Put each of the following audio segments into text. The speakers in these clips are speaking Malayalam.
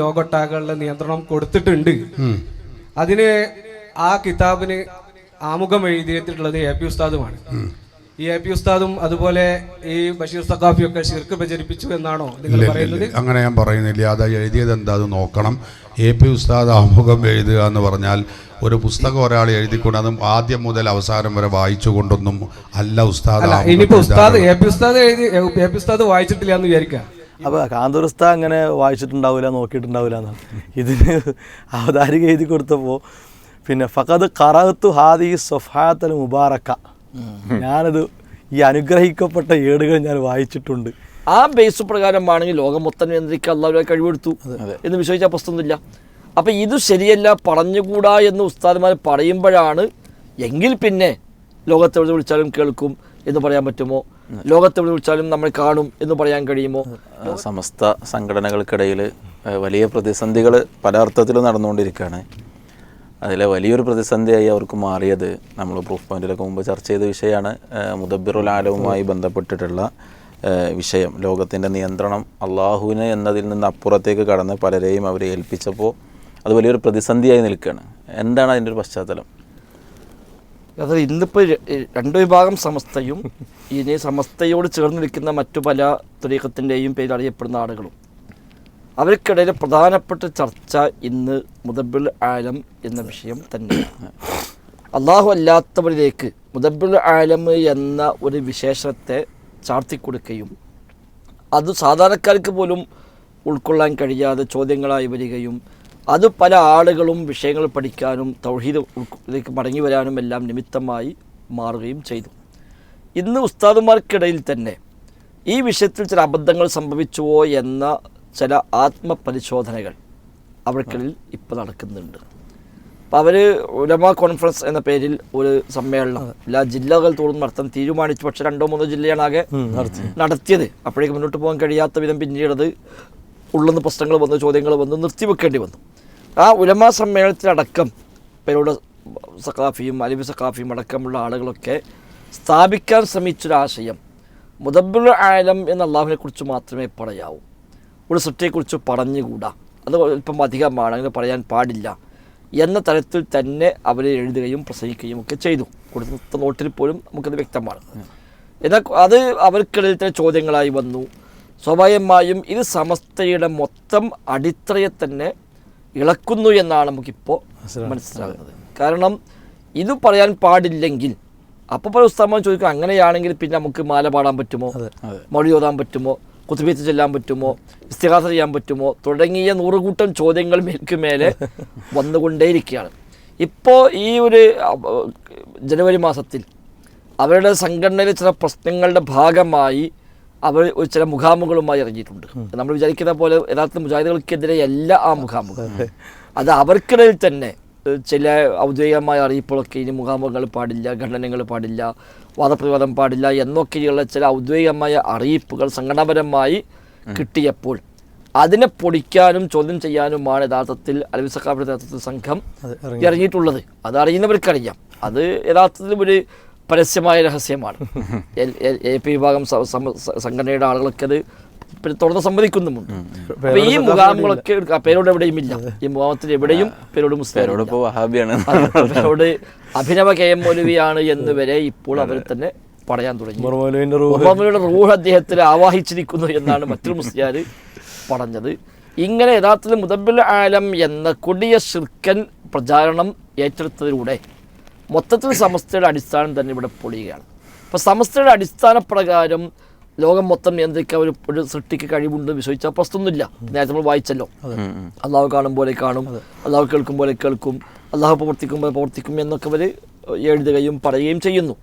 ലോകൊട്ടാകളുടെ നിയന്ത്രണം കൊടുത്തിട്ടുണ്ട്. അതിന് ആ കിതാബിന് ആമുഖം എഴുതിയിട്ടുള്ളത് എ പി ഉസ്താദുമാണ്. ഈ എ പി ഉസ്താദും അതുപോലെ ഈ ബഷീർ സഖാഫി ഒക്കെ ശിർക്ക് പ്രചരിപ്പിച്ചു എന്നാണോ നിങ്ങൾ പറയുന്നത്? അങ്ങനെ ഞാൻ പറയുന്നില്ല. അത് എഴുതിയത് എന്താ? അത് നോക്കണം. എ പി ഉസ്താദ് ആമുഖം എഴുതുക എന്ന് പറഞ്ഞാൽ ഒരു പുസ്തകം ഒരാൾ എഴുതിക്കൊണ്ട് അതും ആദ്യം മുതൽ അവസാനം വരെ വായിച്ചു കൊണ്ടൊന്നും അല്ല ഉസ്താദ് ഇനിയിപ്പോ ഉസ്താദ്. എ പി ഉസ്താദ് എഴുതി എ പി ഉസ്താദ് വായിച്ചിട്ടില്ല എന്ന് വിചാരിക്കാം അപ്പോൾ കാന്തപുരസ്ത അങ്ങനെ വായിച്ചിട്ടുണ്ടാവില്ല നോക്കിയിട്ടുണ്ടാവില്ല എന്നാണ് ഇതിന് അവതാരിക എഴുതി കൊടുത്തപ്പോൾ പിന്നെ ഫഖദ് കറത്തു ഹാദി സൊഫാത്തൽ മുബാറക്ക. ഞാനത് ഈ അനുഗ്രഹിക്കപ്പെട്ട ഏടുകൾ ഞാൻ വായിച്ചിട്ടുണ്ട്. ആ ബേസ് പ്രകാരമാണെങ്കിൽ ലോകം മൊത്തം നിയന്ത്രിക്കാൻ അള്ളാഹുലെ കഴിവെടുത്തു എന്ന് വിശ്വസിച്ച പ്രശ്നമൊന്നുമില്ല. അപ്പം ഇത് ശരിയല്ല പറഞ്ഞുകൂടാ എന്ന് ഉസ്താദ്മാർ പറയുമ്പോഴാണ് എങ്കിൽ പിന്നെ ലോകത്തെവിടെ വിളിച്ചാലും കേൾക്കും എന്ന് പറയാൻ പറ്റുമോ? ലോകത്തെവിടെ വിളിച്ചാലും നമ്മൾ കാണും എന്ന് പറയാൻ കഴിയുമോ? സമസ്ത സംഘടനകൾക്കിടയിൽ വലിയ പ്രതിസന്ധികൾ പല അർത്ഥത്തിലും നടന്നുകൊണ്ടിരിക്കുകയാണ്. അതിലെ വലിയൊരു പ്രതിസന്ധിയായി അവർക്ക് മാറിയത് നമ്മൾ പ്രൂഫ് പോയിന്റിലൊക്കെ മുമ്പ് ചർച്ച ചെയ്ത വിഷയമാണ്. മുദബിറുൽ ആലവുമായി ബന്ധപ്പെട്ടിട്ടുള്ള വിഷയം. ലോകത്തിന്റെ നിയന്ത്രണം അള്ളാഹുവിന് എന്നതിൽ നിന്ന് അപ്പുറത്തേക്ക് കടന്ന് പലരെയും അവരെ ഏൽപ്പിച്ചപ്പോൾ അത് വലിയൊരു പ്രതിസന്ധിയായി നിൽക്കുകയാണ്. എന്താണ് അതിന്റെ ഒരു പശ്ചാത്തലം? അത് ഇന്നിപ്പോൾ രണ്ട് വിഭാഗം സമസ്തയും ഇനി സമസ്തയോട് ചേർന്ന് നിൽക്കുന്ന മറ്റു പല തുരീഖത്തിന്റെയും പേരിൽ അറിയപ്പെടുന്ന ആളുകളും. അവർക്കിടയിൽ പ്രധാനപ്പെട്ട ചർച്ച ഇന്ന് മുദബുൽ ആലം എന്ന വിഷയം തന്നെയാണ്. അള്ളാഹു അല്ലാത്തവരിലേക്ക് മുദബുൽ ആലം എന്ന ഒരു വിശേഷത്തെ ചാർത്തിക്കൊടുക്കുകയും അത് സാധാരണക്കാർക്ക് പോലും ഉൾക്കൊള്ളാൻ കഴിയാതെ ചോദ്യങ്ങളായി വരികയും അത് പല ആളുകളും വിഷയങ്ങൾ പഠിക്കാനും തൗഹീദ് ഉൾക്കൊള്ളിലേക്ക് മടങ്ങി വരാനും എല്ലാം നിമിത്തമായി മാറുകയും ചെയ്തു. ഇന്ന് ഉസ്താദുമാർക്കിടയിൽ തന്നെ ഈ വിഷയത്തിൽ ചില അബദ്ധങ്ങൾ സംഭവിച്ചുവോ എന്ന ചില ആത്മപരിശോധനകൾ അവർക്കിടയിൽ ഇപ്പോൾ നടക്കുന്നുണ്ട്. അപ്പോൾ അവർ ഉലമ കോൺഫറൻസ് എന്ന പേരിൽ ഒരു സമ്മേളനം എല്ലാ ജില്ലകൾ തോറും നടത്താൻ തീരുമാനിച്ചു. പക്ഷേ രണ്ടോ മൂന്നോ ജില്ലയാണ് ആകെ നടത്തിയത്. അപ്പോഴേക്ക് മുന്നോട്ട് പോകാൻ കഴിയാത്ത വിധം പിന്നീടത് ഉള്ളുന്ന പ്രശ്നങ്ങൾ വന്നു ചോദ്യങ്ങൾ വന്നു നിർത്തിവെക്കേണ്ടി വന്നു. ആ ഉലമ സമ്മേളനത്തിലടക്കം പേരോട് സഖാഫിയും അലിബി സഖാഫിയും അടക്കമുള്ള ആളുകളൊക്കെ സ്ഥാപിക്കാൻ ശ്രമിച്ചൊരാശയം മുദബുൽ ആലം എന്ന അള്ളാഹുവിനെ കുറിച്ച് മാത്രമേ പറയാവൂ. ഒരു സൃഷ്ടിയെക്കുറിച്ച് പറഞ്ഞുകൂടാ. അത് അല്പം അധികമാണ് അങ്ങനെ പറയാൻ പാടില്ല എന്ന തരത്തിൽ തന്നെ അവർ എഴുതുകയും പ്രസംഗിക്കുകയും ഒക്കെ ചെയ്തു. കൊടുത്ത നോട്ടിൽ പോലും നമുക്കത് വ്യക്തമാണ്. എന്നാൽ അത് അവർക്കിടയിൽ തന്നെ ചോദ്യങ്ങളായി വന്നു. സ്വാഭാവികമായും ഇത് സമസ്തയുടെ മൊത്തം അടിത്തറയെ തന്നെ ഇളക്കുന്നു എന്നാണ് നമുക്കിപ്പോൾ മനസ്സിലാകുന്നത്. കാരണം ഇത് പറയാൻ പാടില്ലെങ്കിൽ അപ്പോൾ പല ഉസ്താമ ചോദിക്കും അങ്ങനെയാണെങ്കിൽ പിന്നെ നമുക്ക് മാല പാടാൻ പറ്റുമോ? മൊഴി ഓതാൻ പറ്റുമോ? കുത്തുബീത്ത് ചെല്ലാൻ പറ്റുമോ? ഇസ്തിഹാസ ചെയ്യാൻ പറ്റുമോ? തുടങ്ങിയ നൂറുകൂട്ടം ചോദ്യങ്ങൾ മേൽക്കുമേലെ വന്നുകൊണ്ടേയിരിക്കുകയാണ്. ഇപ്പോൾ ഈ ഒരു ജനുവരി മാസത്തിൽ അവരുടെ സംഘടനയിലെ ചില പ്രശ്നങ്ങളുടെ ഭാഗമായി അവർ ചില മുഖാമുഖങ്ങളുമായി ഇറങ്ങിയിട്ടുണ്ട്. നമ്മൾ വിചാരിക്കുന്ന പോലെ യഥാർത്ഥ മുജാഹിദുകൾക്കെതിരെ എല്ലാ ആ മുഖാമുഖം അത് അവർക്കിടയിൽ തന്നെ ചില ഔദ്യോഗികമായ അറിയിപ്പുകളൊക്കെ ഇനി മുഖാമുഖങ്ങൾ പാടില്ല ഖണ്ഡനങ്ങൾ പാടില്ല വാദപ്രതിവാദം പാടില്ല എന്നൊക്കെയുള്ള ചില ഔദ്യോഗികമായ അറിയിപ്പുകൾ സംഘടനാപരമായി കിട്ടിയപ്പോൾ അതിനെ പൊടിക്കാനും ചോദ്യം ചെയ്യാനുമാണ് യഥാർത്ഥത്തിൽ അലവി സക്കാബിയുടെ നേതൃത്വത്തിൽ സംഘം ഇറങ്ങിയിട്ടുള്ളത്. അത് അറിയുന്നവർക്കറിയാം അത് യഥാർത്ഥത്തിൽ ഒരു പരസ്യമായ രഹസ്യമാണ്. എൽ- എൽ- എ പി വിഭാഗം സംഘടനയുടെ ആളുകളൊക്കെ അത് പിന്നെ തുറന്ന് സമ്മതിക്കുന്നുമുണ്ട്. അപ്പൊ ഈ മുഖാമുകളൊക്കെ പേരോട് എവിടെയും ഇല്ല. ഈ മുഖാമത്തിൽ എവിടെയും പേരോട് മുസ്ലിം പേരോട് അഭിനവ കെ എം മൗലവിയാണ് എന്ന് വരെ ഇപ്പോൾ അവർ തന്നെ പറയാൻ തുടങ്ങി. മുഹമ്മദിയുടെ റൂഹ്. അദ്ദേഹത്തിൽ ആവാഹിച്ചിരിക്കുന്നു എന്നാണ് മറ്റൊരു മുസ്ലിയാർ പറഞ്ഞത്. ഇങ്ങനെ യഥാർത്ഥത്തിൽ മുതബിൽ ആലം എന്ന കൊടിയ ശിർക്കൻ പ്രചാരണം ഏറ്റെടുത്തതിലൂടെ മൊത്തത്തിൽ സമസ്തയുടെ അടിസ്ഥാനം തന്നെ ഇവിടെ പൊളിയുകയാണ്. അപ്പോൾ സമസ്തയുടെ അടിസ്ഥാന പ്രകാരം ലോകം മൊത്തം നിയന്ത്രിക്കാൻ ഒരു ഒരു സൃഷ്ടിക്ക് കഴിവുണ്ട് വിശ്വസിച്ചാൽ പ്രശ്നമൊന്നുമില്ല. നേരത്തെ നമ്മൾ വായിച്ചല്ലോ. അള്ളാഹു കാണും പോലെ കാണും. അള്ളാഹു കേൾക്കും പോലെ കേൾക്കും. അള്ളാഹു പ്രവർത്തിക്കും പോലെ പ്രവർത്തിക്കും എന്നൊക്കെ അവർ എഴുതുകയും പറയുകയും ചെയ്യുന്നു.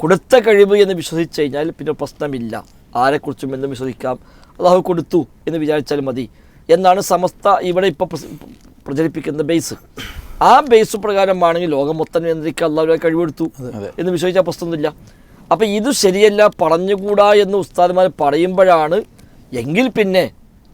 കൊടുത്ത കഴിവ് എന്ന് വിശ്വസിച്ച് കഴിഞ്ഞാൽ പിന്നെ പ്രശ്നമില്ല. ആരെക്കുറിച്ചും എന്ന് വിശ്വസിക്കാം. അള്ളാഹു കൊടുത്തു എന്ന് വിചാരിച്ചാൽ മതി. എന്നാണ് സമസ്ത ഇവിടെ ഇപ്പോൾ പ്രചരിപ്പിക്കുന്ന ബേസ്. ആ ബേസ് പ്രകാരമാണെങ്കിൽ ലോകം മൊത്തം നിയന്ത്രിക്കാൻ അള്ളാഹുവിനെ കഴിവെടുത്തു എന്ന് വിശ്വസിച്ചാൽ പ്രശ്നമൊന്നുമില്ല. അപ്പം ഇത് ശരിയല്ല പറഞ്ഞുകൂടാ എന്ന് ഉസ്താദ്മാർ പറയുമ്പോഴാണ് എങ്കിൽ പിന്നെ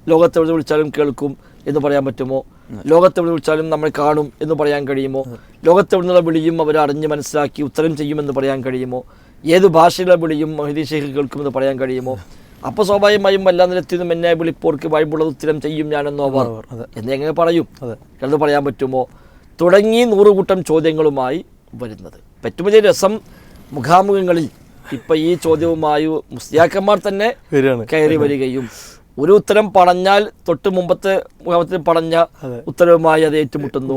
ലോകത്തെവിടെ വിളിച്ചാലും കേൾക്കും എന്ന് പറയാൻ പറ്റുമോ? ലോകത്തെവിടെ വിളിച്ചാലും നമ്മൾ കാണും എന്ന് പറയാൻ കഴിയുമോ? ലോകത്തെവിടുന്നുള്ള വിളിയും അവർ അറിഞ്ഞ് മനസ്സിലാക്കി ഉത്തരം ചെയ്യുമെന്ന് പറയാൻ കഴിയുമോ? ഏത് ഭാഷയിലെ വിളിയും മഹിദി ഷെയ്ഖ് കേൾക്കുമെന്ന് പറയാൻ കഴിയുമോ? അപ്പോൾ സ്വാഭാവികമായും വല്ലാ നിലത്തിനും എന്നെ വിളിപ്പോർക്ക് വായ്പുള്ളത് ഉത്തരം ചെയ്യും ഞാനെന്നോ അവർ എന്നെങ്ങനെ പറയും? അതെ. എന്ത് പറയാൻ പറ്റുമോ? തുടങ്ങി നൂറുകൂട്ടം ചോദ്യങ്ങളുമായി വരുന്നത്. പറ്റുമ്പോൾ രസം മുഖാമുഖങ്ങളിൽ ഇപ്പം ഈ ചോദ്യവുമായി മുസ്ലിയാക്കന്മാർ തന്നെ കയറി വരികയും ഒരു ഉത്തരം പറഞ്ഞാൽ തൊട്ട് മുമ്പത്തെ മുഖാമത്തിൽ പറഞ്ഞ ഉത്തരവുമായി അത് ഏറ്റുമുട്ടുന്നു.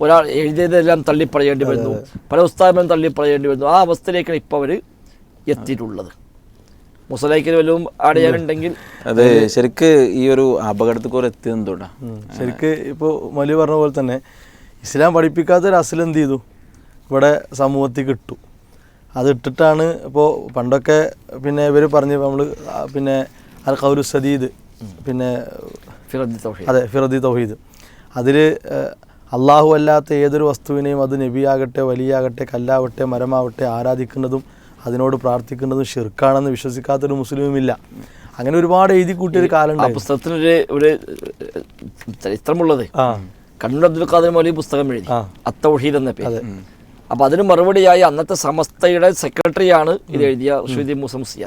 ഒരാൾ എഴുതിയതെല്ലാം തള്ളിപ്പറയേണ്ടി വരുന്നു. പല ഉസ്താദങ്ങളും തള്ളിപ്പറയേണ്ടി വരുന്നു. ആ അവസ്ഥയിലേക്കാണ് ഇപ്പോൾ അവർ എത്തിയിട്ടുള്ളത്. മുസലൈക്കിന് വല്ലതും ആഡ് ചെയ്യാനുണ്ടെങ്കിൽ അത് ശരിക്ക് ഈ ഒരു അപകടത്തിൽ എത്തിയത് എത്തിയെന്ന് ഉം. ശരിക്ക് ഇപ്പോൾ മലി പറഞ്ഞ പോലെ തന്നെ ഇസ്ലാം പഠിപ്പിക്കാത്ത ഒരു അസൽ എന്ത് ചെയ്തു? ഇവിടെ സമൂഹത്തിൽ കിട്ടു. അത് ഇട്ടിട്ടാണ് ഇപ്പോൾ പണ്ടൊക്കെ പിന്നെ ഇവർ പറഞ്ഞു നമ്മൾ പിന്നെ അൽ കൗരു സദീദ് പിന്നെ ഫിറദി തൗഹീദ്. അതെ ഫിറദി തൗഹീദ്. അതിൽ അള്ളാഹു അല്ലാത്ത ഏതൊരു വസ്തുവിനെയും അത് നബിയാകട്ടെ വലിയാകട്ടെ കല്ലാവട്ടെ മരമാവട്ടെ ആരാധിക്കുന്നതും അതിനോട് പ്രാർത്ഥിക്കുന്നതും ഷിർക്കാണെന്ന് വിശ്വസിക്കാത്തൊരു മുസ്ലിമുമില്ല അങ്ങനെ ഒരുപാട് എഴുതി കൂട്ടിയൊരു കാലം പുസ്തകത്തിനൊരു ഒരു ചരിത്രമുള്ളത്. ആ. കണ്ണൂർ അബ്ദുൽ ഖാദർ മൗലി പുസ്തകം എഴുതി. അത്തൗഹീദ് എന്ന പേര്. അപ്പൊ അതിന് മറുപടിയായി അന്നത്തെ സമസ്തയുടെ സെക്രട്ടറിയാണ് ഇത് എഴുതിയ ഷുദി മുസംസിയ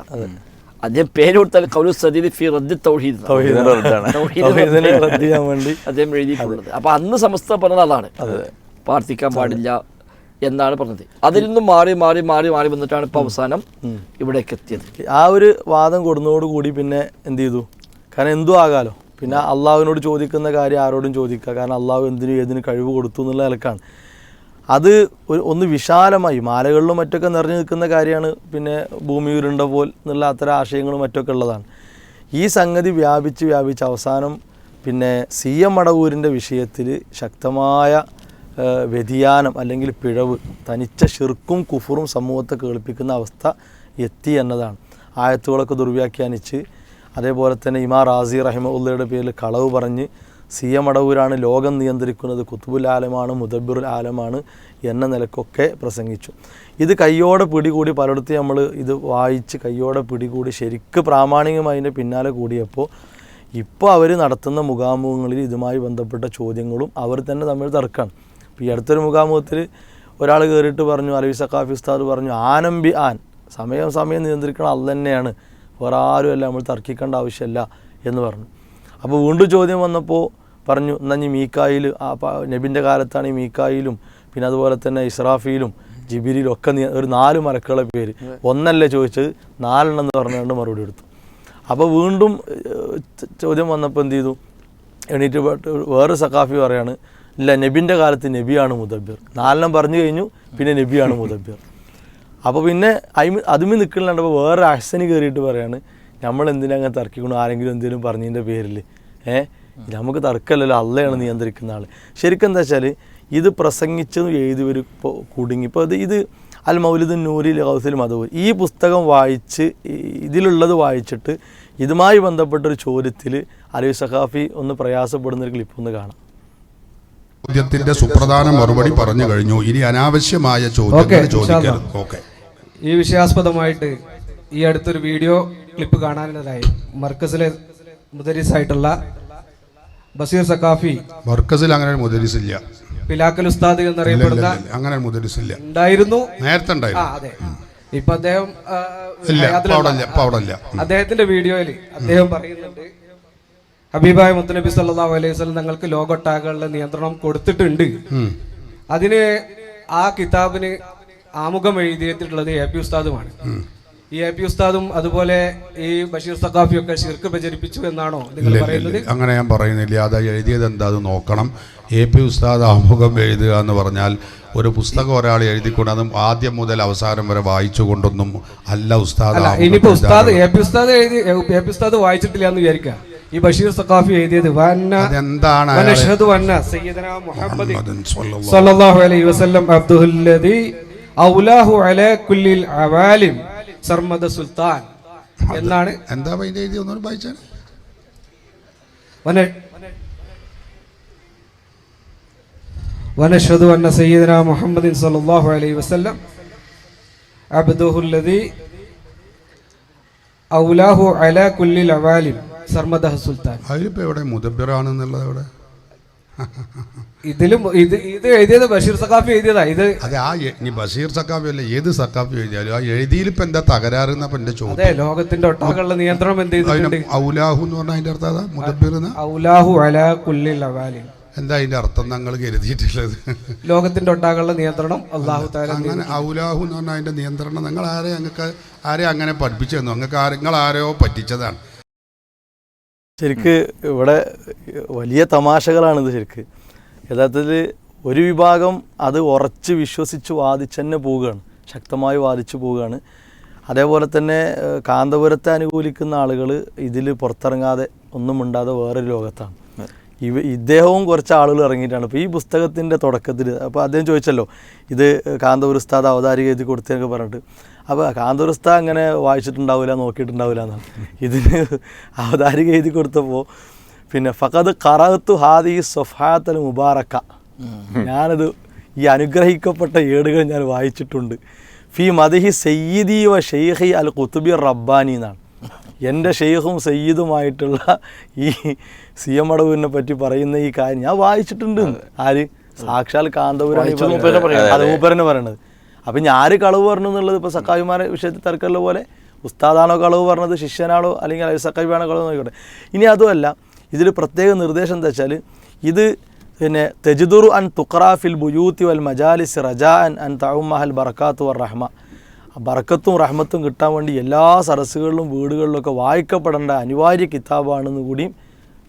അദ്ദേഹം പേര് കൊടുത്താൽ കൗലു സദീദ് ഫി റദ്ദി തൗഹീദ് അദ്ദേഹം എഴുതിയിട്ടുള്ളത്. അപ്പൊ അന്ന് സമസ്ത പറഞ്ഞത് അതാണ്. പ്രാർത്ഥിക്കാൻ പാടില്ല എന്നാണ് പറഞ്ഞത്. അതിൽ നിന്നും മാറി മാറി മാറി മാറി വന്നിട്ടാണ് ഇപ്പൊ അവസാനം ഇവിടേക്ക് എത്തിയത്. ആ ഒരു വാദം കൊടുന്നതോടുകൂടി പിന്നെ എന്ത് ചെയ്തു? കാരണം എന്തു ആകാലോ? പിന്നെ അള്ളാഹുവിനോട് ചോദിക്കുന്ന കാര്യം ആരോടും ചോദിക്കുക കാരണം അള്ളാഹു എന്തിനും ഏതിനും കഴിവ് കൊടുത്തു എന്നുള്ള നിലക്കാണ്. അത് ഒരു ഒന്ന് വിശാലമായി മാലകളിലും മറ്റൊക്കെ നിറഞ്ഞു നിൽക്കുന്ന കാര്യമാണ്. പിന്നെ ഭൂമി ഉരുണ്ട പോൽ എന്നുള്ള അത്തരം ആശയങ്ങളും മറ്റൊക്കെ ഉള്ളതാണ്. ഈ സംഗതി വ്യാപിച്ച് വ്യാപിച്ച് അവസാനം പിന്നെ സി എം മടവൂരിന്റെ വിഷയത്തിൽ ശക്തമായ വ്യതിയാനം അല്ലെങ്കിൽ പിഴവ് തനിച്ച ഷിർക്കും കുഫറും സമൂഹത്തെ കേൾപ്പിക്കുന്ന അവസ്ഥ എത്തി എന്നതാണ്. ആയത്തുകളൊക്കെ ദുർവ്യാഖ്യാനിച്ച് അതേപോലെ തന്നെ ഇമാ റാസി റഹിമുള്ളയുടെ പേരിൽ കളവ് പറഞ്ഞ് സി എം അടവൂരാണ് ലോകം നിയന്ത്രിക്കുന്നത് കുത്തുബുൽ ആലമാണ് മുദബിറുൽ ആലമാണ് എന്ന നിലക്കൊക്കെ പ്രസംഗിച്ചു. ഇത് കയ്യോടെ പിടികൂടി പലയിടത്തും നമ്മൾ ഇത് വായിച്ച് കയ്യോടെ പിടികൂടി ശരിക്ക് പ്രാമാണികമായി പിന്നാലെ കൂടിയപ്പോൾ ഇപ്പോൾ അവർ നടത്തുന്ന മുഖാമുഖങ്ങളിൽ ഇതുമായി ബന്ധപ്പെട്ട ചോദ്യങ്ങളും അവർ തന്നെ തമ്മിൽ തർക്കമാണ്. ഇപ്പോൾ ഈ അടുത്തൊരു മുഖാമുഖത്തിൽ ഒരാൾ കയറിയിട്ട് പറഞ്ഞു അലവി സഖാഫി ഉസ്താദ് പറഞ്ഞു ആനം ബി ആൻ. സമയം സമയം നിയന്ത്രിക്കണം അത് തന്നെയാണ്. വേറെ ആരുമല്ല നമ്മൾ തർക്കിക്കേണ്ട ആവശ്യമില്ല എന്ന് പറഞ്ഞു. അപ്പോൾ വീണ്ടും ചോദ്യം വന്നപ്പോൾ പറഞ്ഞു എന്നാൽ ഈ മീക്കായിൽ ആ നബിന്റെ കാലത്താണ് ഈ മീക്കായിലും പിന്നെ അതുപോലെ തന്നെ ഇസ്രാഫിയിലും ജിബിരിയിലും ഒക്കെ ഒരു നാല് മലക്കുകളെ പേര്. ഒന്നല്ലേ ചോദിച്ചത്? നാലെണ്ണം എന്ന് പറഞ്ഞുകൊണ്ട് മറുപടി എടുത്തു അപ്പോൾ വീണ്ടും ചോദ്യം വന്നപ്പോൾ എന്ത് ചെയ്തു? എണീറ്റ് വേറെ സഖാഫി പറയാണ് ഇല്ല നബിന്റെ കാലത്ത് നബിയാണ് മുദബ്ബിർ. നാലെണ്ണം പറഞ്ഞു കഴിഞ്ഞു പിന്നെ നബിയാണ് മുദബ്ബിർ. അപ്പോൾ പിന്നെ അയിമ അതുമേ നിൽക്കണില്ലാണ്ടപ്പോൾ വേറെ അഹ്സനി കയറിയിട്ട് പറയാണ് നമ്മൾ എന്തിനാ അങ്ങനെ തർക്കിക്കണു? ആരെങ്കിലും എന്തെങ്കിലും പറഞ്ഞതിന്റെ പേരിൽ ഏ? നമുക്ക് തർക്കമല്ലല്ലോ അള്ളയാണ് നിയന്ത്രിക്കുന്ന ആൾ ശരിക്കും എന്താ വെച്ചാൽ ഇത് പ്രസംഗിച്ചതും എഴുതിയവർ ഇപ്പോൾ കുടുങ്ങി. ഇപ്പോൾ ഇത് ഇത് അൽ മൗലിദ് നൂരി ഹൗസിൽ മധൂർ ഈ പുസ്തകം വായിച്ച് ഇതിലുള്ളത് വായിച്ചിട്ട് ഇതുമായി ബന്ധപ്പെട്ടൊരു ചോദ്യത്തിൽ അലി സഖാഫി ഒന്ന് പ്രയാസപ്പെടുന്ന ഒരു ക്ലിപ്പ് ഒന്ന് കാണാം. ചോദ്യത്തിന്റെ സുപ്രധാന മറുപടി പറഞ്ഞു കഴിഞ്ഞു. ഇനി അനാവശ്യമായ ചോദ്യങ്ങൾ ചോദിക്കരുത്. ഓക്കെ. ഈ വിഷയാസ്പദമായിട്ട് ഈ അടുത്തൊരു വീഡിയോ ക്ലിപ്പ് കാണാനുള്ളതായി മർക്കസിലെ മുദരിസായിട്ടുള്ള ബസീർ സക്കാഫി മർക്കസിൽ അങ്ങനെ ഒരു മുദരിസില്ല. പിലാക്കൽ ഉസ്താദ് ഇല്ല, ഇല്ല, എന്നറിയപ്പെടുന്ന അങ്ങനെ ഒരു മുദരിസില്ല. ഉണ്ടായിരുന്നു. നേരത്തെ ഉണ്ടായിരുന്നു. അതെ. ഇപ്പൊ അദ്ദേഹം ഇല്ല ഇല്ല ഇല്ല. അദ്ദേഹത്തിന്റെ വീഡിയോയിൽ അദ്ദേഹം പറയുന്നുണ്ട് ഹബീബായ മുത്തനബി സല്ലല്ലാഹു അലൈഹി വസല്ലം തങ്ങൾക്ക് ലോകൊട്ടാകളുടെ നിയന്ത്രണം കൊടുത്തിട്ടുണ്ട്. അതിന് ആ കിതാബിന് ആമുഖം എഴുതിയിട്ടുള്ളത് എ പി ഉസ്താദുമാണ്. ഈ എ പി ഉസ്താദും അതുപോലെ ഈ ബഷീർ സഖാഫിയൊക്കെ ഷിർക്ക് പ്രചരിപ്പിച്ചു എന്നാണോ നിങ്ങൾ പറയുന്നത്? അങ്ങനെ ഞാൻ പറയുന്നില്ല. അത് എഴുതിയത് എന്താ അത് നോക്കണം. എ പി ഉസ്താദ് ആമുഖം എഴുതുക എന്ന് പറഞ്ഞാൽ ഒരു പുസ്തകം ഒരാൾ എഴുതിക്കൊണ്ട് അതും ആദ്യം മുതൽ അവസാനം വരെ വായിച്ചു കൊണ്ടൊന്നും അല്ല ഉസ്താദ് ഇനിയിപ്പോ ഉസ്താദ്. എ പി ഉസ്താദ് എഴുതി എ പി ഉസ്താദ് വായിച്ചിട്ടില്ല എന്ന് വിചാരിക്കുക. ഈ ബഷീർ സഖാഫി എഴുതിയത് സയ്യിദനാ മുഹമ്മദ് സല്ലല്ലാഹു അലൈഹി വസല്ലം അബ്ദുല്ലദി ഔലാഹു അലാ കുല്ലിൽ അവാലിം സർമദ സുൽത്താൻ എന്നാണ് എന്താ അതിന്റെ എഴുതി ഒന്നുകൂടി വായിച്ചാൽ വന ونشهد أن سيدنا محمد صلى الله عليه وسلم عبده الذي أولاه على كل العوالم സർമദ സുൽത്താൻ അതിലിപ്പോ എവിടെ മുദബിറാണെന്നുള്ളത് എവിടെ ഇതിലും ഇത് ഇത് എഴുതിയത് ബഷീർ സഖാഫി എഴുതിയതാ. ഇത് അതെ ആ ഇനി ബഷീർ സക്കാഫി അല്ല ഏത് സക്കാഫി എഴുതിയാലും ആ എഴുതിയിൽ ഇപ്പം എന്താ തകരാറ് എന്റെ ചോദ്യം. അതെ ലോകത്തിന്റെ ഒട്ടാകള്ള നിയന്ത്രണം എന്ത് ഔലാഹു എന്ന് പറഞ്ഞാൽ അതിന്റെ അർത്ഥം അതാ മുദബിർ ഔലാഹു അല കുല്ലിൽ അവാലി എന്താ അതിന്റെ അർത്ഥം ഞങ്ങൾ കരുതിയിട്ടുള്ളത്? ലോകത്തിന്റെ ഒട്ടാകള്ള നിയന്ത്രണം അള്ളാഹു അങ്ങനെ ഔലാഹു എന്ന് പറഞ്ഞാൽ അതിന്റെ നിയന്ത്രണം. നിങ്ങൾ ആരെ ഞങ്ങൾക്ക് ആരെ അങ്ങനെ പഠിപ്പിച്ചു തന്നു? നിങ്ങൾക്ക് ആരെ നിങ്ങൾ ആരെയോ പറ്റിച്ചതാണ്. ശരിക്ക് ഇവിടെ വലിയ തമാശകളാണിത് ശരിക്ക്. യഥാർത്ഥത്തിൽ ഒരു വിഭാഗം അത് ഉറച്ച് വിശ്വസിച്ച് വാദിച്ച് തന്നെ പോവുകയാണ്. ശക്തമായി വാദിച്ചു പോവുകയാണ്. അതേപോലെ തന്നെ കാന്തപുരത്തെ അനുകൂലിക്കുന്ന ആളുകൾ ഇതിൽ പുറത്തിറങ്ങാതെ ഒന്നും മിണ്ടാതെ വേറൊരു ലോകത്താണ്. ഇവ ഇദ്ദേഹവും കുറച്ച് ആളുകൾ ഇറങ്ങിയിട്ടാണ്. ഇപ്പോൾ ഈ പുസ്തകത്തിന്റെ തുടക്കത്തിൽ അപ്പോൾ അദ്ദേഹം ചോദിച്ചല്ലോ ഇത് കാന്തപുരസ്താദ് അവതാരിക എഴുതി കൊടുത്തതൊക്കെ പറഞ്ഞിട്ട്. അപ്പോൾ കാന്തപുര അങ്ങനെ വായിച്ചിട്ടുണ്ടാവില്ല നോക്കിയിട്ടുണ്ടാവില്ല എന്നാണ്. ഇതിന് അവതാരിക എഴുതി കൊടുത്തപ്പോൾ പിന്നെ ഫഖദ് കറത്തു ഹാദി സൊഫാത്തൽ മുബാറക്ക. ഞാനത് ഈ അനുഗ്രഹിക്കപ്പെട്ട ഏടുകൾ ഞാൻ വായിച്ചിട്ടുണ്ട്. ഫി മദിഹി സയ്യിദി വ ഷെയ്ഖി അൽ കുത്തുബി റബ്ബാനി എന്നാണ്. എന്റെ ഷെയ്ഖും സയ്യിദുമായിട്ടുള്ള ഈ സി എം അടവിനെ പറ്റി പറയുന്ന ഈ കാര്യം ഞാൻ വായിച്ചിട്ടുണ്ട്. ആര്? സാക്ഷാൽ കാന്തപുരാണ്. അത് മൂപ്പരനെ പറയണത്. അപ്പം ഞാൻ കളവ് പറഞ്ഞു എന്നുള്ളത് ഇപ്പോൾ സക്കാവിമാരെ വിഷയത്തിൽ തർക്കമുള്ള പോലെ ഉസ്താദാണോ കളവ് പറഞ്ഞത് ശിഷ്യനാണോ അല്ലെങ്കിൽ അലി സക്കാവിയാണോ കളവ് നോക്കിക്കോട്ടെ. ഇനി അതുമല്ല ഇതിൽ പ്രത്യേക നിർദ്ദേശം എന്താ വെച്ചാൽ ഇത് പിന്നെ തെജിദുറു അൻ തുഖറാഫിൽ ബുയൂത്തി വൽ മജാലിസ് റജാ അൻ അൻ തൗമഹൽ ബർക്കാത്തു വർ റഹ്മ. ബർക്കത്തും റഹ്മത്തും കിട്ടാൻ വേണ്ടി എല്ലാ സരസുകളിലും വീടുകളിലൊക്കെ വായിക്കപ്പെടേണ്ട അനിവാര്യ കിതാബാണെന്ന് കൂടിയും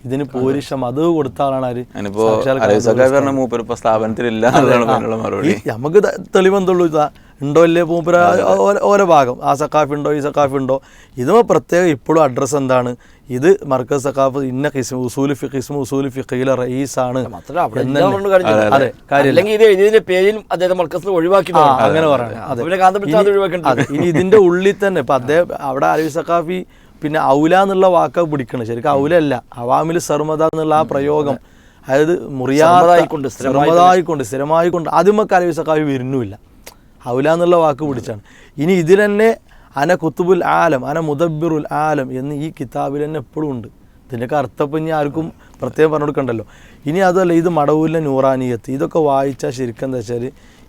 ഇതിന് പോരിഷം അത് കൊടുത്ത ആളാണ് ആര്? അതിനിപ്പോ സാക്ഷാൽ അലൈഹി കാന്തപുര സഖാഫി പറഞ്ഞ മൂപ്പര് ഇപ്പൊ സ്ഥാപനത്തിലില്ല എന്നാണ് അതിനുള്ള മറുപടി. ഈ നമുക്ക് തെളിവെന്തുള്ളൂ ഇതാ. ഉണ്ടോ ഇല്ലേ മൂപ്പര? ഓരോ- ഭാഗം. ആ സക്കാഫ് ഉണ്ടോ ഈ സക്കാഫ് ഉണ്ടോ? ഇതുമ പ്രത്യേകം ഇപ്പോഴും അഡ്രസ്സ് എന്താണ്? ഇത് മർക്കസ് സക്കാഫ് ഇന്ന കിസ്മ ഉസൂൽ ഫി കിസ്മ ഉസൂൽ ഫിഖയിലെ റയീസാണ്. അതെ കാര്യം അദ്ദേഹം മർക്കസിൽ ഒഴിവാക്കി അങ്ങനെ അതെ. ഇനി- ഇനി ഇതിന്റെ ഉള്ളിൽ തന്നെ ഇപ്പൊ അദ്ദേഹം അവിടെ അലവി സക്കാഫി പിന്നെ ഔല എന്നുള്ള വാക്ക് പിടിക്കണം ശരിക്കും ഔല അല്ല അവാമിൽ സർമദ എന്നുള്ള ആ പ്രയോഗം. അതായത് സർമദായിക്കൊണ്ട്, സ്ഥിരമായി മുറിയാതായിക്കൊണ്ട് സ്ഥിരമായിക്കൊണ്ട്. ആദ്യമൊക്കെ അലവി സക്കാഫി വരുന്നുമില്ല. ഔല എന്നുള്ള വാക്ക് പിടിച്ചാണ്. ഇനി ഇതിൽ തന്നെ അന കുത്തുബുൽ ആലം അന മുദബിറുൽ ആലം എന്ന് ഈ കിതാബിൽ തന്നെ എപ്പോഴും ഉണ്ട്. ഇതിന്റെയൊക്കെ അർത്ഥം ഇനി ആർക്കും പ്രത്യേകം പറഞ്ഞു കൊടുക്കണ്ടല്ലോ ഇനി അതല്ല ഇത് മടവൂരിലെ നൂറാനിയത്ത്. ഇതൊക്കെ വായിച്ചാൽ ശരിക്കും എന്താ വെച്ചാൽ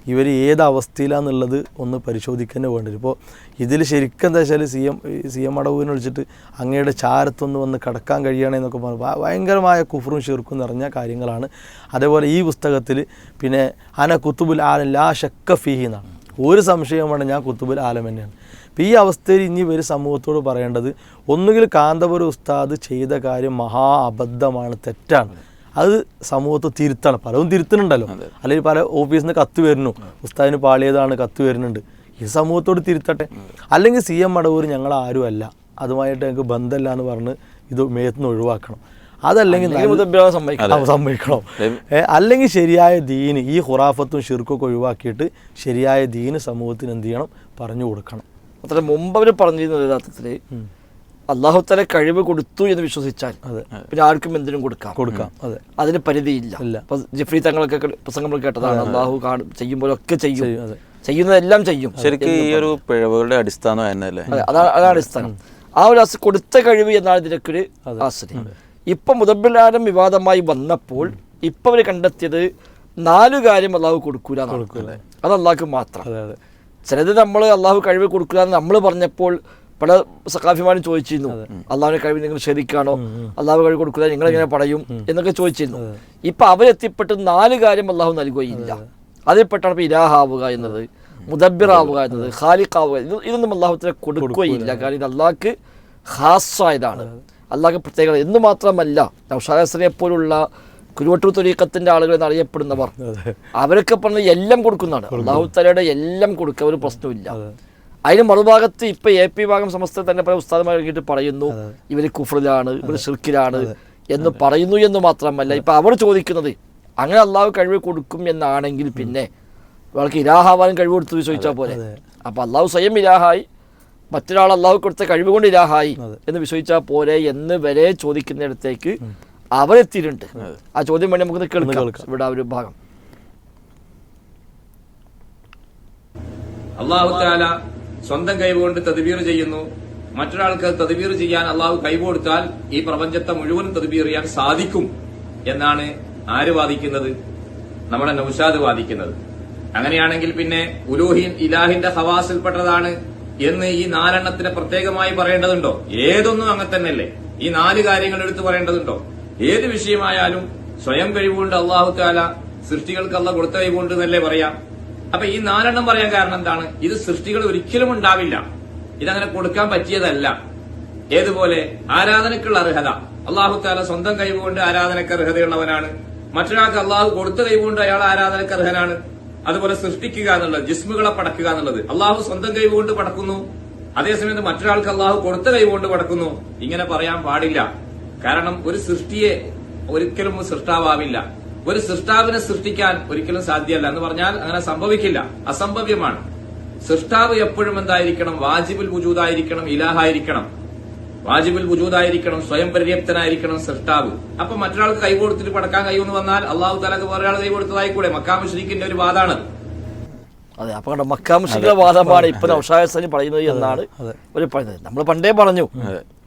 ഇവർ ഏത് അവസ്ഥയിലാണെന്നുള്ളത് ഒന്ന് പരിശോധിക്കാൻ വേണ്ടി വരും ഇപ്പോൾ ഇതിൽ ശരിക്കും എന്താ വെച്ചാൽ സി എം സി എം മടവൂരിനെ വിളിച്ചിട്ട് അങ്ങയുടെ ചാരത്തൊന്ന് വന്ന് കടക്കാൻ കഴിയണമെന്നൊക്കെ പറഞ്ഞു ഭയങ്കരമായ കുഫറും ഷിർക്കും നിറഞ്ഞ കാര്യങ്ങളാണ്. അതേപോലെ ഈ പുസ്തകത്തിൽ പിന്നെ അന കുത്തുബുൽ ആലം ലാ ഷക്ക ഫീഹി എന്നാണ്. ഒരു സംശയം വേണം ഞാൻ കുത്തുബുൽ ആലം തന്നെയാണ്. അപ്പോൾ ഈ അവസ്ഥയിൽ ഇനി ഇവർ സമൂഹത്തോട് പറയേണ്ടത് ഒന്നുകിൽ കാന്തപുര ഉസ്താദ് ചെയ്ത കാര്യം മഹാ അബദ്ധമാണ് തെറ്റാണ്. അത് സമൂഹത്തെ തിരുത്താണ്. പലതും തിരുത്തുന്നുണ്ടല്ലോ. അല്ലെങ്കിൽ പല ഓഫീസിൽ നിന്ന് കത്ത് വരുന്നു. ഉസ്താദിന് പാളിയതാണ് കത്ത് വരുന്നുണ്ട്. ഈ സമൂഹത്തോട് തിരുത്തട്ടെ. അല്ലെങ്കിൽ സി എം മടവൂർ ഞങ്ങൾ ആരും അല്ല. അതുമായിട്ട് ഞങ്ങൾക്ക് ബന്ധമില്ല എന്ന് പറഞ്ഞ് ഇത് മേത്തുനിന്ന് ഒഴിവാക്കണം. അതല്ലെങ്കിൽ സംഭവിക്കണം അല്ലെങ്കിൽ ശരിയായ ദീന് ഈ ഹുറാഫത്തും ഷിർക്കൊക്കെ ഒഴിവാക്കിയിട്ട് ശരിയായ ദീന് സമൂഹത്തിന് എന്ത് ചെയ്യണം? പറഞ്ഞു കൊടുക്കണം. അത്ര മുമ്പ് അവർ പറഞ്ഞിരുന്നത് യഥാർത്ഥത്തിൽ അള്ളാഹുത്തല കഴിവ് കൊടുത്തു എന്ന് വിശ്വസിച്ചാൽ അതെ. പിന്നെ ആർക്കും എന്തിനും കൊടുക്കാം. കൊടുക്കാം. അതെ. അതിന് പരിധിയില്ല. ഇല്ല. ഇപ്പൊ ജിഫ്രി തങ്ങളൊക്കെ പ്രസംഗങ്ങൾ പ്രസംഗം കേട്ടതാണ്. അള്ളാഹു കാണും ചെയ്യുമ്പോഴൊക്കെ ചെയ്യും. ചെയ്യും, അതെ. ചെയ്യുന്നതെല്ലാം ചെയ്യും. ശരിക്കും ഈ ഒരു പിഴവുകളുടെ അടിസ്ഥാനം എന്നല്ലേ അതെ, അതാണ് അതാണ് അടിസ്ഥാനം. ആ ഒരു അസ് കൊടുത്ത കഴിവ് എന്നാണ് ഇതിനൊക്കെ ഒരു ആശ്രയം. ഇപ്പൊ മുതബിലാരം വിവാദമായി വന്നപ്പോൾ ഇപ്പൊ അവർ കണ്ടെത്തിയത് നാലു കാര്യം അള്ളാഹു കൊടുക്കൂല. അത് അള്ളാഹ്ക്ക് മാത്രം. അതെ അതെ. ചിലത് നമ്മൾ അള്ളാഹു കഴിവ് കൊടുക്കുക എന്ന് നമ്മൾ പറഞ്ഞപ്പോൾ പല സഖാഫിമാരും ചോദിച്ചിരുന്നു. അള്ളാഹുവിന്റെ കഴിവ് നിങ്ങൾ ശരിക്കാണോ അള്ളാഹു കഴിവ് കൊടുക്കുക നിങ്ങൾ എങ്ങനെ പറയും എന്നൊക്കെ ചോദിച്ചിരുന്നു. ഇപ്പൊ അവരെത്തിപ്പെട്ട് നാല് കാര്യം അള്ളാഹു നൽകുകയില്ല. അതിൽപ്പെട്ടാണ് ഇപ്പൊ ഇരാഹാവുക എന്നത് മുദബിറാവുക എന്നത് ഖാലിഖാവുക ഇത് ഇതൊന്നും അള്ളാഹുത്തിനെ കൊടുക്കുകയില്ല. കാരണം ഇത് അള്ളാഹ്ക്ക് ഹാസായതാണ് അള്ളാഹ് പ്രത്യേകത. എന്ന് മാത്രമല്ല നൗഷാദനെ പോലുള്ള കുരുവട്ടൂർ തൊലീക്കത്തിന്റെ ആളുകൾ എന്നറിയപ്പെടുന്നവർ അവരൊക്കെ പറഞ്ഞ എല്ലാം കൊടുക്കുന്നതാണ്. അള്ളാഹു തലയുടെ എല്ലാം കൊടുക്കുക ഒരു പ്രശ്നമില്ല അതിന് മറുഭാഗത്ത് ഇപ്പൊ എ പി ഭാഗം സമസ്ത തന്നെ പല ഉസ്താദമാർ കേട്ട് പറയുന്നു ഇവർ കുഫറിലാണ് ഇവർ ഷിർക്കിലാണ് എന്ന് പറയുന്നു എന്ന് മാത്രമല്ല. ഇപ്പൊ അവർ ചോദിക്കുന്നത് അങ്ങനെ അള്ളാഹു കഴിവ് കൊടുക്കും എന്നാണെങ്കിൽ പിന്നെ അവർക്ക് ഇരാഹാവാനും കഴിവ് കൊടുത്തു ചോദിച്ചാൽ പോലെ അപ്പൊ അള്ളാഹു സ്വയം ഇരാഹായി മറ്റൊരാൾ അള്ളാഹു കൊടുത്ത കഴിവ് കൊണ്ട് ഇരാഹായി എന്ന് വിശ്വസിച്ചാൽ പോലെ എന്ന് വരെ ചോദിക്കുന്നിടത്തേക്ക് അവരെത്തിയിട്ടുണ്ട്. ആ ചോദ്യം വേണ്ടി നമുക്ക് കേൾക്കാം. ഇവിടെ ആ ഒരു ഭാഗം അള്ളാഹു സ്വന്തം കൈവുകൊണ്ട് തദ്ബീർ ചെയ്യുന്നു. മറ്റൊരാൾക്ക് തദ്ബീർ ചെയ്യാൻ അള്ളാഹു കൈ കൊടുത്താൽ ഈ പ്രപഞ്ചത്തെ മുഴുവനും തദ്ബീർ ചെയ്യാൻ സാധിക്കും എന്നാണ് ആര് വാദിക്കുന്നത്? നമ്മുടെ നൌഷാദ് വാദിക്കുന്നത്. അങ്ങനെയാണെങ്കിൽ പിന്നെ ഉലൂഹിൻ ഇലാഹിന്റെ ഹവാസിൽപ്പെട്ടതാണ് എന്ന് ഈ നാലെണ്ണത്തിന് പ്രത്യേകമായി പറയേണ്ടതുണ്ടോ? ഏതൊന്നും അങ്ങനെ തന്നെയല്ലേ? ഈ നാല് കാര്യങ്ങൾ എടുത്തു പറയേണ്ടതുണ്ടോ? ഏത് വിഷയമായാലും സ്വയം കഴിവുകൊണ്ട് അള്ളാഹു താല സൃഷ്ടികൾക്ക് കൊടുത്ത കഴിവുകൊണ്ട് എന്നല്ലേ പറയാം? അപ്പൊ ഈ നാലെണ്ണം പറയാൻ കാരണം എന്താണ്? ഇത് സൃഷ്ടികൾ ഒരിക്കലും ഉണ്ടാവില്ല. ഇതങ്ങനെ കൊടുക്കാൻ പറ്റിയതല്ല. ഏതുപോലെ? ആരാധനക്കുള്ള അർഹത. അള്ളാഹു താല സ്വന്തം കൈവുകൊണ്ട് ആരാധനക്ക് അർഹതയുള്ളവനാണ്. മറ്റൊരാൾക്ക് അള്ളാഹു കൊടുത്ത കൈവുകൊണ്ട് അയാൾ ആരാധനക്ക് അർഹനാണ്. അതുപോലെ സൃഷ്ടിക്കുക എന്നുള്ളത് ജിസ്മുകളെ പടക്കുക എന്നുള്ളത്. അള്ളാഹു സ്വന്തം കൈവുകൊണ്ട് പടക്കുന്നു. അതേസമയത്ത് മറ്റൊരാൾക്ക് അള്ളാഹു കൊടുത്ത കൈവുകൊണ്ട് പടക്കുന്നു. ഇങ്ങനെ പറയാൻ പാടില്ല. കാരണം ഒരു സൃഷ്ടിയെ ഒരിക്കലും സൃഷ്ടാവാവില്ല. ഒരു സൃഷ്ടാവിനെ സൃഷ്ടിക്കാൻ ഒരിക്കലും സാധ്യമല്ല എന്ന് പറഞ്ഞാൽ അങ്ങനെ സംഭവിക്കില്ല. അസംഭവ്യമാണ്. സൃഷ്ടാവ് എപ്പോഴും എന്തായിരിക്കണം? വാജിബുൽ വുജൂദായിരിക്കണം ഇലാഹായിരിക്കണം. വാജിബുൽ വുജൂദായിരിക്കണം സ്വയം പര്യാപ്തനായിരിക്കണം സൃഷ്ടാവ്. അപ്പൊ മറ്റൊരാൾക്ക് കൈ കൊടുത്തിട്ട് പടക്കാൻ കഴിയുമെന്ന് വന്നാൽ അള്ളാഹു തലക്ക് വേറെ ആൾ കൈ കൊടുത്തതായിക്കൂടെ? മക്കാമ ശ്രീക്കിന്റെ ഒരു വാദാണ് അതെ അപ്പൊ കണ്ട മക്കാമുഷിന്റെ വാദമാണ് ഇപ്പൊ പറയുന്നത് എന്നാണ് ഒരു പറയുന്നത് നമ്മൾ പണ്ടേ പറഞ്ഞു.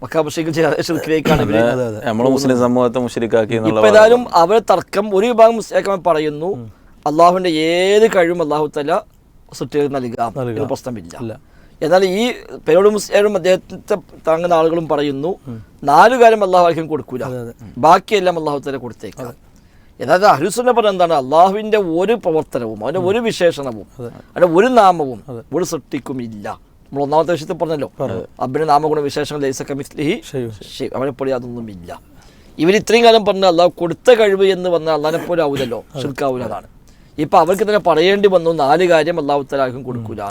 മക്കാമുഷിക്ക് ഷിർക്കിലേക്കാണ് ഇവർ. നമ്മൾ മുസ്ലിം സമൂഹത്തെ മുഷരിക്കാക്കി എന്നുള്ള ഇപ്പൊ ഏതായാലും അവരെ തർക്കം ഒരു വിഭാഗം മുസ്ലിം പറയുന്നു അള്ളാഹുവിന്റെ ഏത് കഴിവും അള്ളാഹു തല സൃഷ്ടികൾ നൽകാം ഒരു പ്രശ്നമില്ല. എന്നാൽ ഈ പേരോട് മുസ്ലിം അദ്ദേഹത്തെ താങ്ങുന്ന ആളുകളും പറയുന്നു നാലു കാര്യം അള്ളാഹു ആർക്കും കൊടുക്കൂല. ബാക്കിയെല്ലാം അള്ളാഹു തല കൊടുത്തേക്കാം. യഥാർത്ഥ അഹ്ലുസുന്ന പറഞ്ഞ എന്താണ്? അള്ളാഹുവിന്റെ ഒരു പ്രവർത്തനവും അവന്റെ ഒരു വിശേഷണവും അവന്റെ ഒരു നാമവും ഒരു സൃഷ്ടിക്കും ഇല്ല നമ്മൾ ഒന്നാമത്തെ വിഷയത്തിൽ പറഞ്ഞല്ലോ. അബ്ബിന്റെ നാമഗുണ വിശേഷങ്ങൾ ലൈസക്കമിസ്ലിഹി അവനെ പോലെ അതൊന്നും ഇല്ല ഇവർ ഇത്രയും കാലം പറഞ്ഞ അള്ളാഹു കൊടുത്ത കഴിവ് എന്ന് പറഞ്ഞാൽ അള്ളാഹിനെ പോലെ ആവില്ലല്ലോ ഷിർക്കാവൂലതാണ് ഇപ്പൊ അവർക്ക് തന്നെ പറയേണ്ടി വന്നു നാല് കാര്യം അള്ളാഹു തലാഹും കൊടുക്കൂല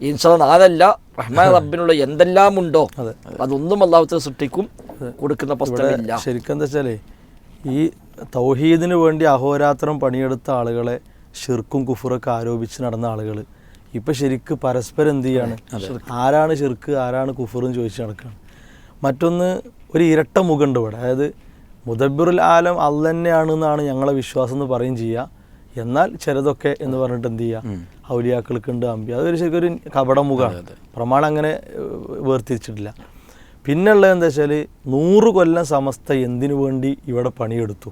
ഇൻഷാ നാലല്ല റഹ്മാൻ റബ്ബിനുള്ള എന്തെല്ലാം ഉണ്ടോ അതൊന്നും അള്ളാഹുത്തല സൃഷ്ടിക്കും കൊടുക്കുന്ന പ്രശ്നമില്ല. ശരിക്കും എന്താ വെച്ചാലേ ഈ തൗഹീദിന് വേണ്ടി അഹോരാത്രം പണിയെടുത്ത ആളുകളെ ഷിർക്കും കുഫുറൊക്കെ ആരോപിച്ച് നടന്ന ആളുകൾ ഇപ്പൊ ശരിക്ക് പരസ്പരം എന്ത് ചെയ്യാണ്? ആരാണ് ചെറുക്ക് ആരാണ് കുഫറും ചോദിച്ചു നടക്കുകയാണ് മറ്റൊന്ന് ഒരു ഇരട്ട മുഖമുണ്ട് ഇവിടെ. അതായത് മുദബിറുൽ ആലം അല്ല തന്നെയാണെന്നാണ് ഞങ്ങളെ വിശ്വാസം എന്ന് പറയും ചെയ്യുക എന്നാൽ ചിലതൊക്കെ എന്ന് പറഞ്ഞിട്ട് എന്ത് ചെയ്യുക ഔലിയാക്കൾക്കുണ്ട് അമ്പി അതൊരു ശരിക്കും ഒരു കപടമുഖമാണ് പ്രമാണം അങ്ങനെ വേർതിരിച്ചിട്ടില്ല. പിന്നുള്ളത് എന്താ വെച്ചാൽ നൂറ് കൊല്ലം സമസ്ത എന്തിനു വേണ്ടി ഇവിടെ പണിയെടുത്തു?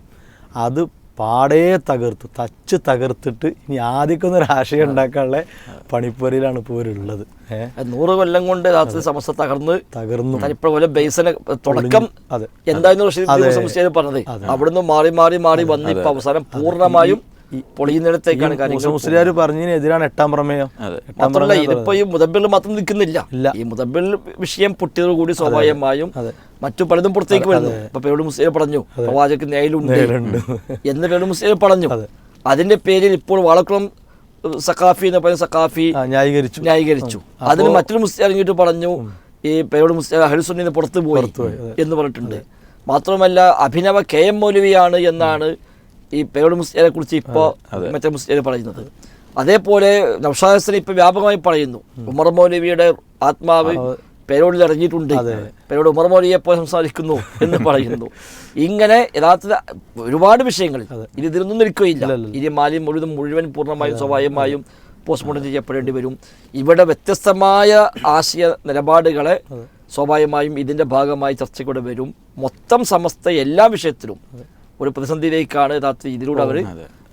അത് പാടേ തകർത്തു തച്ച് തകർത്തിട്ട് ഇനി ആദ്യമൊക്കെ ഒരു ആശയം ഉണ്ടാക്കാനുള്ള പണിപ്പുരയിലാണ് ഇപ്പോൾ ഉള്ളത് നൂറ് കൊല്ലം കൊണ്ട് രാത്രി സമസ്ത തകർന്ന് തകർന്നു. പോലെ ബേസിനെ തുടക്കം അതെ. എന്തായിരുന്നു പറഞ്ഞത്? അവിടുന്ന് മാറി മാറി മാറി വന്ന് ഇപ്പൊ അവസാനം പൂർണമായും പൊളിയുന്നിടത്തേക്കാണ് കാര്യങ്ങൾ മുസ്ലിയാർ പറഞ്ഞതിനെതിരാണ് എട്ടാം പ്രമേയം. മാത്രമല്ല ഇതിപ്പോ ഈ മുതബിൽ മാത്രം നിൽക്കുന്നില്ല. ഈ മുതബിൽ വിഷയം പൊട്ടിയതോടുകൂടി സ്വാഭാവികമായും. മറ്റു പലതും പുറത്തേക്ക് വരുന്നു. ഇപ്പൊ പേരോട് മുസ്ലിം പറഞ്ഞു പ്രവാചകൻ നേലുണ്ട് എന്ന് പേട് മുസ്ലിം പറഞ്ഞു. അതിന്റെ പേരിൽ ഇപ്പോൾ വാളക്കുളം സഖാഫി എന്ന് പറയുന്ന സഖാഫി ന്യായീകരിച്ചു. ന്യായീകരിച്ചു. അതിന് മറ്റൊരു മുസ്ലിം ഇറങ്ങിയിട്ട് പറഞ്ഞു ഈ പേരോട് മുസ്ലിം അഹലുസുന്നിന്ന് പുറത്തു പോയി എന്ന് പറഞ്ഞിട്ടുണ്ട്. മാത്രമല്ല അഭിനവ കെ എം മൗലവിയാണ് എന്നാണ് ഈ പേരോട് മുസ്ലിയെ കുറിച്ച് ഇപ്പോ മറ്റേ മുസ്ലിം പറയുന്നത്. അതേപോലെ നൗഷാദ് ഇപ്പൊ വ്യാപകമായി പറയുന്നു. ഉമർ മൗലവിയുടെ ആത്മാവ് പേരോടിൽ ഇറങ്ങിയിട്ടുണ്ട് പേരോട് ഉമർ മൗലവിയെ പോയി സംസാരിക്കുന്നു എന്ന് പറയുന്നു. ഇങ്ങനെ യഥാർത്ഥ ഒരുപാട് വിഷയങ്ങൾ ഇനി ഇതിലൊന്നും നിൽക്കുകയില്ല. ഇനി മാലിന്യം മുഴുവൻ മുഴുവൻ പൂർണമായും സ്വാഭാവികമായും പോസ്റ്റ്മോർട്ടം ചെയ്യപ്പെടേണ്ടി വരും. ഇവിടെ വ്യത്യസ്തമായ ആശയ നിലപാടുകളെ സ്വാഭാവികമായും ഇതിന്റെ ഭാഗമായി ചർച്ചയ്ക്കൂടെ വരും. മൊത്തം സമസ്ത എല്ലാ വിഷയത്തിലും ഒരു പ്രതിസന്ധിയിലേക്കാണ് യഥാർത്ഥ ഇതിലൂടെ അവർ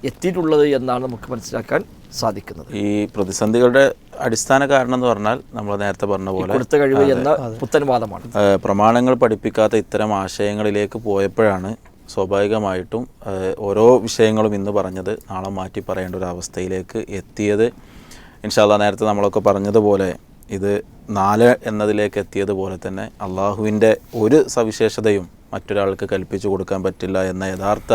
എത്തിയിട്ടുള്ളത് എന്നാണ് നമുക്ക് മനസ്സിലാക്കാൻ സാധിക്കുന്നത്. ഈ പ്രതിസന്ധികളുടെ അടിസ്ഥാന കാരണം എന്ന് പറഞ്ഞാൽ നമ്മൾ നേരത്തെ പറഞ്ഞ പോലെ കൊടുത്ത കഴിവ് എന്ന പുത്തൻ വാദമാണ് പ്രമാണങ്ങൾ പഠിപ്പിക്കാത്ത ഇത്തരം ആശയങ്ങളിലേക്ക് പോയപ്പോഴാണ് സ്വാഭാവികമായിട്ടും ഓരോ വിഷയങ്ങളും ഇന്ന് പറഞ്ഞത് നാളെ മാറ്റി പറയേണ്ട ഒരു അവസ്ഥയിലേക്ക് എത്തിയത്. ഇൻഷാല്ല നേരത്തെ നമ്മളൊക്കെ പറഞ്ഞതുപോലെ ഇത് നാല് എന്നതിലേക്ക് എത്തിയതുപോലെ തന്നെ അള്ളാഹുവിന്റെ ഒരു സവിശേഷതയും മറ്റൊരാൾക്ക് കൽപ്പിച്ചു കൊടുക്കാൻ പറ്റില്ല എന്ന യഥാർത്ഥ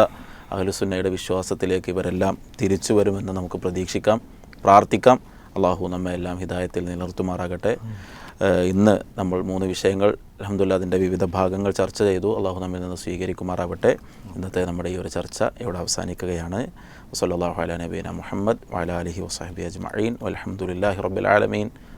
അഹലുസുന്നയുടെ വിശ്വാസത്തിലേക്ക് ഇവരെല്ലാം തിരിച്ചു വരുമെന്ന് നമുക്ക് പ്രതീക്ഷിക്കാം പ്രാർത്ഥിക്കാം. അള്ളാഹു നമ്മെ എല്ലാം ഹിദായത്തിൽ നിലർത്തുമാറാകട്ടെ ഇന്ന് നമ്മൾ മൂന്ന് വിഷയങ്ങൾ അലഹമുല്ല അതിന്റെ വിവിധ ഭാഗങ്ങൾ ചർച്ച ചെയ്തു. അള്ളാഹു നമ്മിൽ നിന്ന് സ്വീകരിക്കുമാറാവട്ടെ. ഇന്നത്തെ നമ്മുടെ ഈ ഒരു ചർച്ച ഇവിടെ അവസാനിക്കുകയാണ്. വസല്ലാഹു അല നബീന മുഹമ്മദ് വല അലഹി വസാഹബി അജ്മീൻ വലഹമുല്ലാഹി റബ്ബിൽ ആലമീൻ.